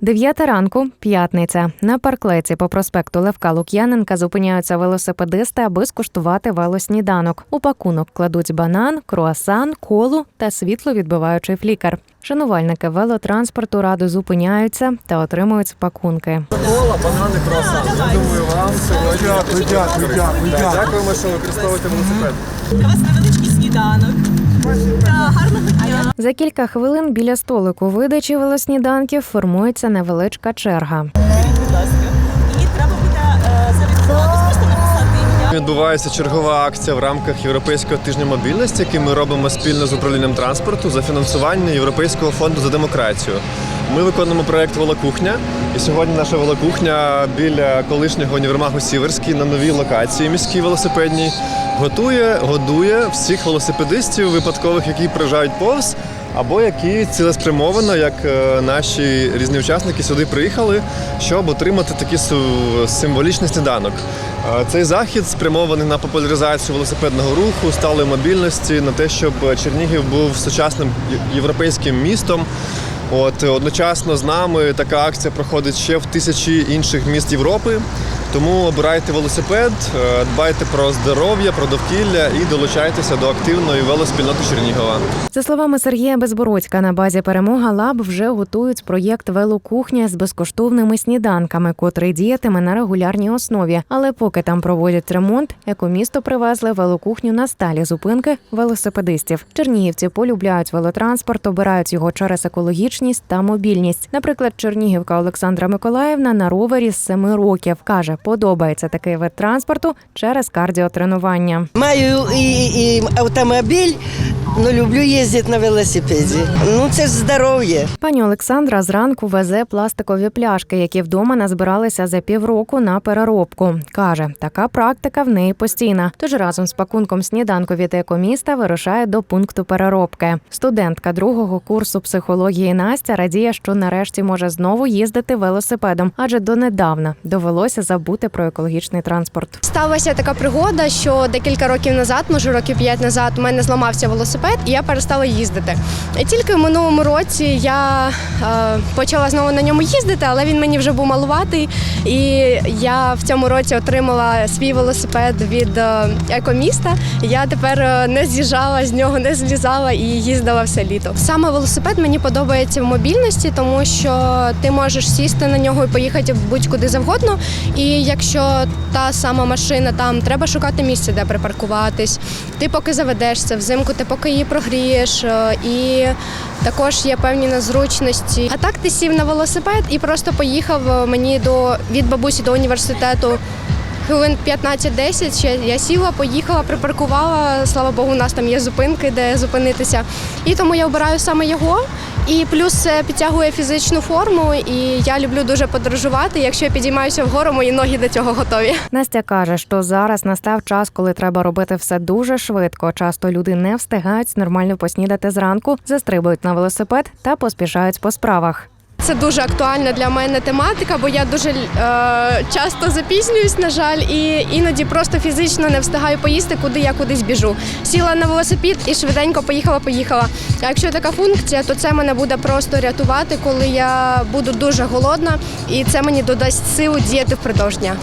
Дев'ята ранку, п'ятниця. На парклеці по проспекту Левка Лук'яненка зупиняються велосипедисти, аби скуштувати велосніданок. У пакунок кладуть банан, круасан, колу та світловідбиваючий флікер. Шанувальники велотранспорту радо зупиняються та отримують пакунки. Кола, банани, круасан. Я думаю, вам сьогодні. Дякую, дякую, дякую, дякую. Дякуємо, що використовуєте велосипед. У вас невеличкий сніданок. За кілька хвилин біля столику видачі велосніданків формується невеличка черга. Відбувається чергова акція в рамках Європейського тижня мобільності, який ми робимо спільно з управлінням транспорту за фінансування Європейського фонду за демократію. Ми виконуємо проект Волокухня, і сьогодні наша волокухня біля колишнього універмагу Сіверський на новій локації міській велосипедній готує, годує всіх велосипедистів випадкових, які приїжджають повз. Або які цілеспрямовано, як е, наші різні учасники сюди приїхали, щоб отримати такий символічний сніданок. Е, Цей захід спрямований на популяризацію велосипедного руху, сталої мобільності, на те, щоб Чернігів був сучасним європейським містом. От одночасно з нами така акція проходить ще в тисячі інших міст Європи. Тому обирайте велосипед, е, дбайте про здоров'я, про довкілля і долучайтеся до активної велоспільноти Чернігова. За словами Сергія Безбородька, на базі перемога Лаб вже готують проєкт велокухня з безкоштовними сніданками, котрий діятиме на регулярній основі. Але поки там проводять ремонт, екомісто привезли велокухню на сталі зупинки велосипедистів. Чернігівці полюбляють велотранспорт, обирають його через екологічність та мобільність. Наприклад, чернігівка Олександра Миколаївна на ровері з семи років каже, подобається такий вид транспорту через кардіотренування. Маю і, і автомобіль, але люблю їздити на велосипеді. Ну це ж здоров'я. Пані Олександра зранку везе пластикові пляшки, які вдома назбиралися за півроку на переробку. Каже, така практика в неї постійна. Тож разом з пакунком сніданку від екоміста вирушає до пункту переробки. Студентка другого курсу психології Настя радіє, що нарешті може знову їздити велосипедом, адже донедавна довелося забути про екологічний транспорт. Сталася така пригода, що декілька років назад, може років п'ять назад, у мене зламався велосипед, і я перестала їздити. І тільки в минулому році я е, почала знову на ньому їздити, але він мені вже був малуватий. І я в цьому році отримала свій велосипед від е, екоміста. Я тепер е, не з'їжджала з нього, не злізала і їздила все літо. Саме велосипед мені подобається в мобільності, тому що ти можеш сісти на нього і поїхати будь-куди завгодно. І якщо та сама машина, там треба шукати місце, де припаркуватись. Ти поки заведешся, взимку ти поки її прогрієш, е, і також є певні незручності. А так ти сів на велосипед і просто поїхав е, мені до від бабусі до університету. Хвилин 15-10 ще я сіла, поїхала, припаркувала. Слава Богу, у нас там є зупинки, де зупинитися. І тому я обираю саме його. І плюс це підтягує фізичну форму, і я люблю дуже подорожувати. Якщо я підіймаюся вгору, мої ноги до цього готові. Настя каже, що зараз настав час, коли треба робити все дуже швидко. Часто люди не встигають нормально поснідати зранку, застрибують на велосипед та поспішають по справах. Це дуже актуальна для мене тематика, бо я дуже е, часто запізнююсь, на жаль, і іноді просто фізично не встигаю поїсти, куди я кудись біжу. Сіла на велосипед і швиденько поїхала, поїхала. А якщо така функція, то це мене буде просто рятувати, коли я буду дуже голодна, і це мені додасть силу діяти впродовж дня.